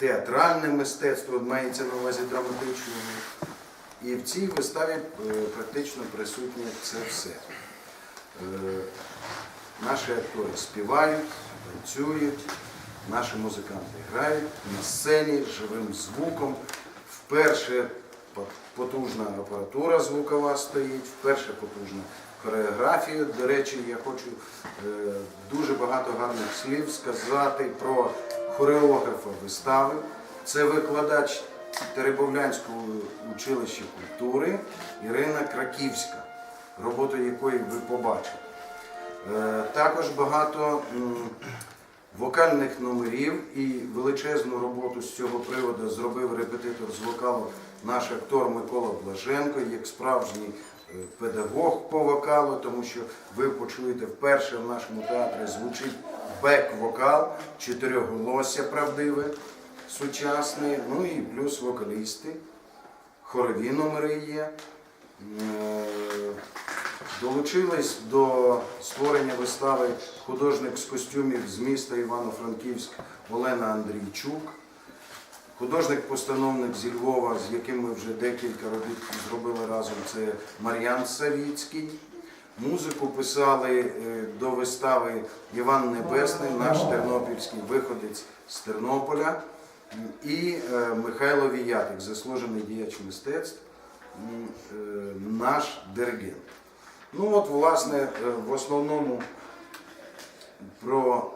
театральне мистецтво, мається на увазі драматичному. І в цій виставі е, практично присутнє це все. Е, Наші актори співають, танцюють, наші музиканти грають на сцені живим звуком. Вперше потужна апаратура звукова стоїть, вперше потужна хореографія. До речі, я хочу е, дуже багато гарних слів сказати про хореографа вистави. Це викладач Теребовлянського училища культури Ірина Краківська, роботу якої ви побачите. Е, Також багато вокальних номерів і величезну роботу з цього приводу зробив репетитор з вокалу наш актор Микола Блаженко, як справжній е, педагог по вокалу, тому що ви почуєте вперше в нашому театрі звучить бек-вокал, чотирьохголосся правдиве, сучасне, ну і плюс вокалісти, хорові номери є. Е, Долучились до створення вистави художник з костюмів з міста Івано-Франківськ Олена Андрійчук, художник-постановник зі Львова, з яким ми вже декілька робіт зробили разом, це Мар'ян Савіцький. Музику писали е, до вистави Іван Небесний, наш тернопільський виходець з Тернополя, і е, Михайло Віятик, заслужений діяч мистецтв, е, наш диригент. Ну от, власне, в основному про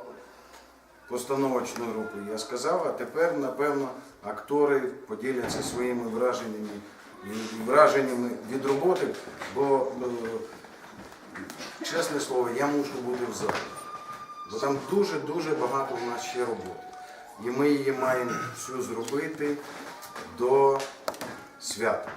постановочну групу я сказав, а тепер, напевно, актори поділяться своїми враженнями, враженнями від роботи, бо, чесне слово, я мушу бути в залі. Бо там дуже-дуже багато у нас ще роботи. І ми її маємо всю зробити до свята.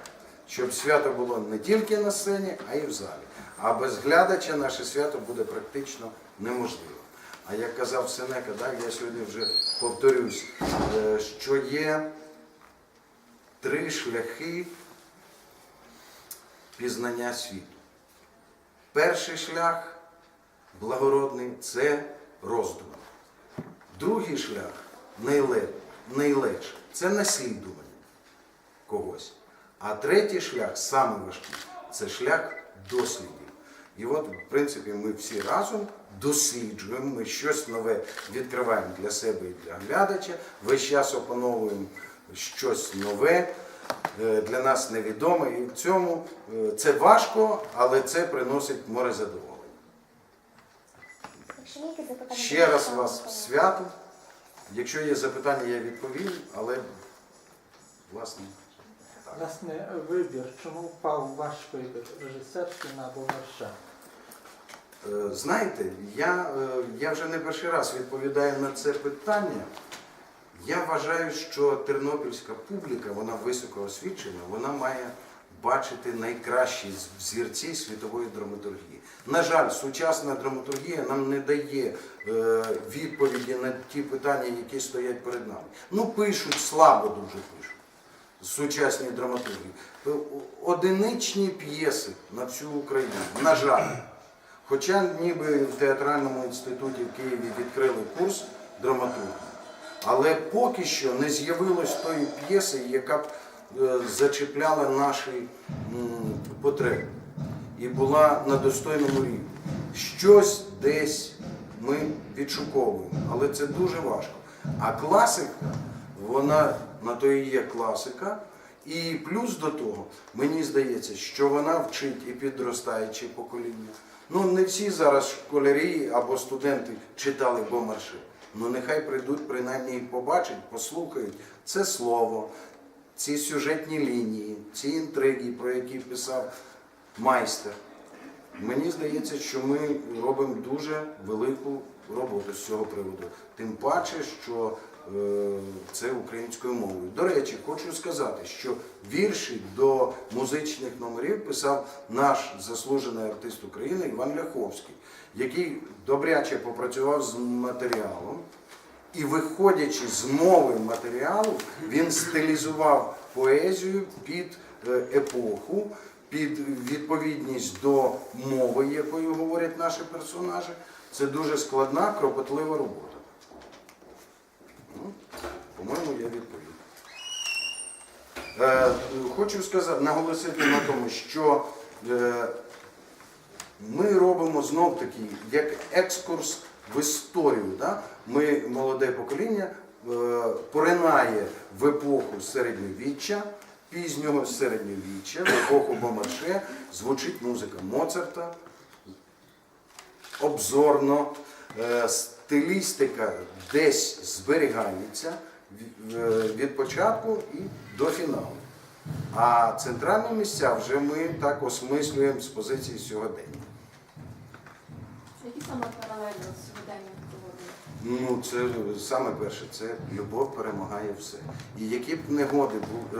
Щоб свято було не тільки на сцені, а й в залі. А без глядача наше свято буде практично неможливо. А як казав Сенека, так, я сьогодні вже повторюсь, е, що є три шляхи пізнання світу. Перший шлях благородний це роздум. Другий шлях найлегший це наслідування когось. А третій шлях, саме важкий, це шлях дослідів. І от, в принципі, ми всі разом досліджуємо, ми щось нове відкриваємо для себе і для глядача, весь час опановуємо щось нове, для нас невідоме. І в цьому е, це важко, але це приносить море задоволення. Ще раз вас з святом. Якщо є запитання, я відповім, але власне. Власне, вибір, чому впав ваш вибір режисерський на Бондарша? Е, Знаєте, я, е, я вже не перший раз відповідаю на це питання. Я вважаю, що тернопільська публіка, вона високо освічена, вона має бачити найкращі з- взірці світової драматургії. На жаль, сучасна драматургія нам не дає е, відповіді на ті питання, які стоять перед нами. Ну, пишуть, слабо дуже пишуть сучасні драматургії. Е, Одиничні п'єси на всю Україну, на жаль. Хоча ніби в театральному інституті в Києві відкрили курс драматургії, але поки що не з'явилось тої п'єси, яка б е, зачепляла наші потреби і була на достойному рівні. Щось десь ми відшуковуємо, але це дуже важко. А класика, вона на то і є класика. І плюс до того, мені здається, що вона вчить і підростаюче покоління. Ну, не всі зараз школярі або студенти читали Бомарши. Ну нехай прийдуть, принаймні і побачать, послухають це слово, ці сюжетні лінії, ці інтриги, про які писав майстер. Мені здається, що ми робимо дуже велику роботу з цього приводу. Тим паче, що це українською мовою. До речі, хочу сказати, що вірші до музичних номерів писав наш заслужений артист України Іван Ляховський, який добряче попрацював з матеріалом. І виходячи з мови матеріалу, він стилізував поезію під е, епоху, під відповідність до мови, якою говорять наші персонажі. Це дуже складна, кропотлива робота. По-моєму, я відповім. Е, хочу сказати, наголосити на тому, що е, ми робимо знов таки як екскурс в історію. Да? Ми, молоде покоління, е, поринає в епоху середньовіччя, пізнього середньовіччя, в епоху Бомарше, звучить музика Моцарта, обзорно, стилістика десь зберігається від- е, початку і до фіналу. А центральні місця вже ми так осмислюємо з позиції сьогодення. Які саме паралельно з сьогоденням? Ну, це саме перше, це любов перемагає все. І які б негоди е,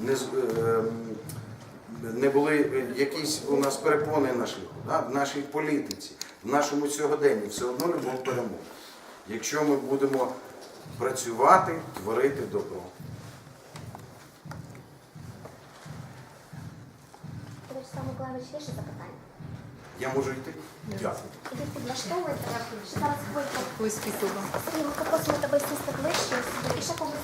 не, е, не були якісь у нас перепони на шляху, да? в нашій політиці, в нашому сьогоденні, все одно любов переможе. Якщо ми будемо працювати, творити добро. Миколаївич, є ще запитання? Я можу йти? Дякую. Що зараз будь. Сергій, ми попросимо тебе сісти ближче і ще когось